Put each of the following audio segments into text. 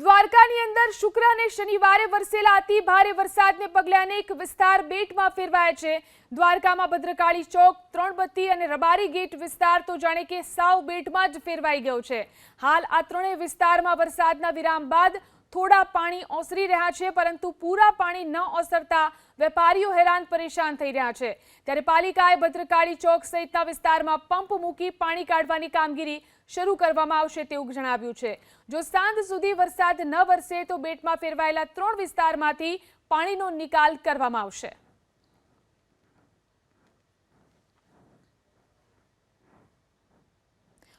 દ્વારકાની અંદર શુક્ર અને શનિવારે વરસેલા અતિ ભારે વરસાદને પગલે અનેક વિસ્તાર બેટમાં ફેરવાયા છે. દ્વારકામાં ભદ્રકાળી ચોક, ત્રણબત્તી અને રબારી ગેટ વિસ્તાર તો જાણે કે સાવ બેટમાં જ ફેરવાઈ ગયો છે. હાલ આ ત્રણેય વિસ્તારમાં વરસાદના વિરામ બાદ થોડા પાણી ઓસરી રહ્યા છે, પરંતુ પૂરા પાણી ન ઓસરતા વેપારીઓ હેરાન પરેશાન થઈ રહ્યા છે. ત્યારે પાલિકાએ ભદ્રકાળી ચોક સહિતના વિસ્તારમાં પંપ મૂકી પાણી કાઢવાની કામગીરી શરૂ કરવામાં આવશે તેવું જણાવ્યું છે. જો સાંજ સુધી વરસાદ ન વરસે તો બેટમાં ફેરવાયેલા ત્રણ વિસ્તારમાંથી પાણીનો નિકાલ કરવામાં આવશે.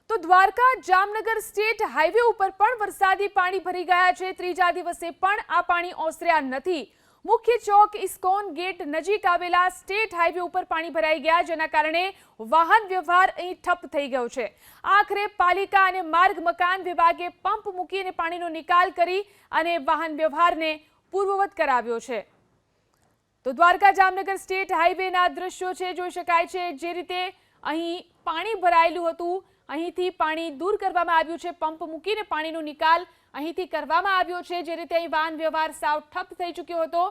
તો દ્વારકા જામનગર સ્ટેટ હાઈવે ઉપર પણ વરસાદી પાણી ભરી ગયા છે. ત્રીજા દિવસે પણ આ પાણી ઓસર્યા નથી. મુખ્ય ચોક ઇસ્કોન ગેટ નજીક આવેલા સ્ટેટ હાઈવે ઉપર પાણી ભરાઈ ગયા, જેના કારણે વાહન વ્યવહાર અહીં ઠપ થઈ ગયો છે. આખરે પાલિકા અને માર્ગ મકાન વિભાગે પંપ મૂકીને પાણીનો નિકાલ કરી અને વાહન વ્યવહારને પૂર્વવત કરાવ્યો છે. તો દ્વારકા જામનગર સ્ટેટ હાઈવેના દ્રશ્યો છે, જોઈ શકાય છે, જે રીતે અહીં પાણી ભરાયેલું હતું. અહીંથી પાણી દૂર કરવામાં આવ્યું છે. પંપ મૂકીને પાણીનો નિકાલ અહીંથી કરવામાં આવ્યો છે. જે રીતે અહીં વાહન વ્યવહાર સાવ ઠપ થઈ ચૂક્યો હતો.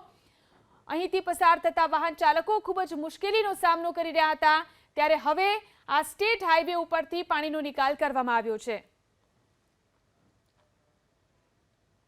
અહીંથી પસાર થતા વાહન ચાલકો ખૂબ જ મુશ્કેલીનો સામનો કરી રહ્યા હતા. ત્યારે હવે આ સ્ટેટ હાઈવે ઉપરથી પાણીનો નિકાલ કરવામાં આવ્યો છે.